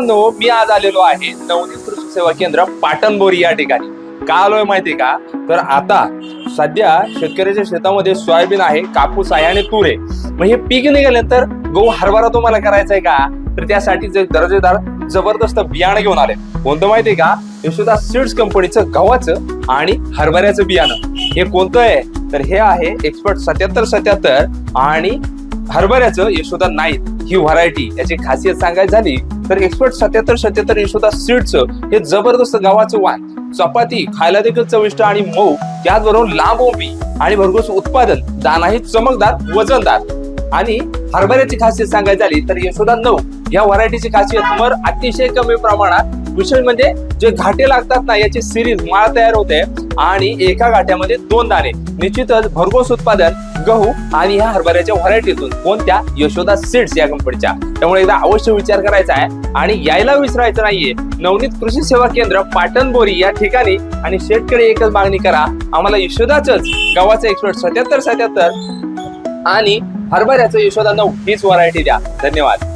मित्रांनो मी आज आलेलो आहे नवनीत कृषी सेवा केंद्र पाटणबोरी या ठिकाणी. का आलोय माहितीये का? तर आता सध्या शेतकऱ्याच्या शेतामध्ये सोयाबीन आहे कापूस आहे आणि तूर आहे. मग हे पीक निघाल्यानंतर गहू हरभरा तुम्हाला करायचा आहे का? तर त्यासाठी जे दर्जेदार जबरदस्त बियाणं घेऊन आले. कोणतं माहितीये का? यशोदा सीड्स कंपनीचं गव्हाचं आणि हरभऱ्याचं बियाणं. हे कोणतं आहे? तर हे आहे एक्सपर्ट सत्याहत्तर सत्याहत्तर आणि हरभऱ्याचं यशोदा नाईट ही व्हरायटी याची खासियत सांगायची झाली तर एक्सपर्ट सत्याहत्तर सत्याहत्तर यशोदा सीडचं हे जबरदस्त गव्हाचं वाण चपाती खायला देखील चविष्ट आणि मऊ त्याचबरोबर लांब उभी आणि भरघोस उत्पादन दानाही चमकदार वजनदार. आणि हरभऱ्याची खासियत सांगायची झाली तर यशोदा नऊ. या व्हरायटीची खासियत मर अतिशय कमी प्रमाणात विशेष म्हणजे जे घाटे लागतात ना याची सिरीज माळ तयार होते. आणि एका गाठ्यामध्ये दोन दाणे. निश्चितच भरघोस उत्पादन गहू आणि ह्या हरभऱ्याच्या व्हरायटीतून कोणत्या यशोदा सीड्स या कंपनीच्या. त्यामुळे एकदा अवश्य विचार करायचा आहे आणि यायला विसरायचं नाहीये. नवनीत कृषी सेवा केंद्र पाटण बोरी या ठिकाणी आणि शेतकरी एकच मागणी करा. आम्हाला यशोदाच गव्हाचं एक्सपर्ट सत्याहत्तर सत्याहत्तर आणि हरभऱ्याचं यशोदा नऊ हीच व्हरायटी द्या. धन्यवाद.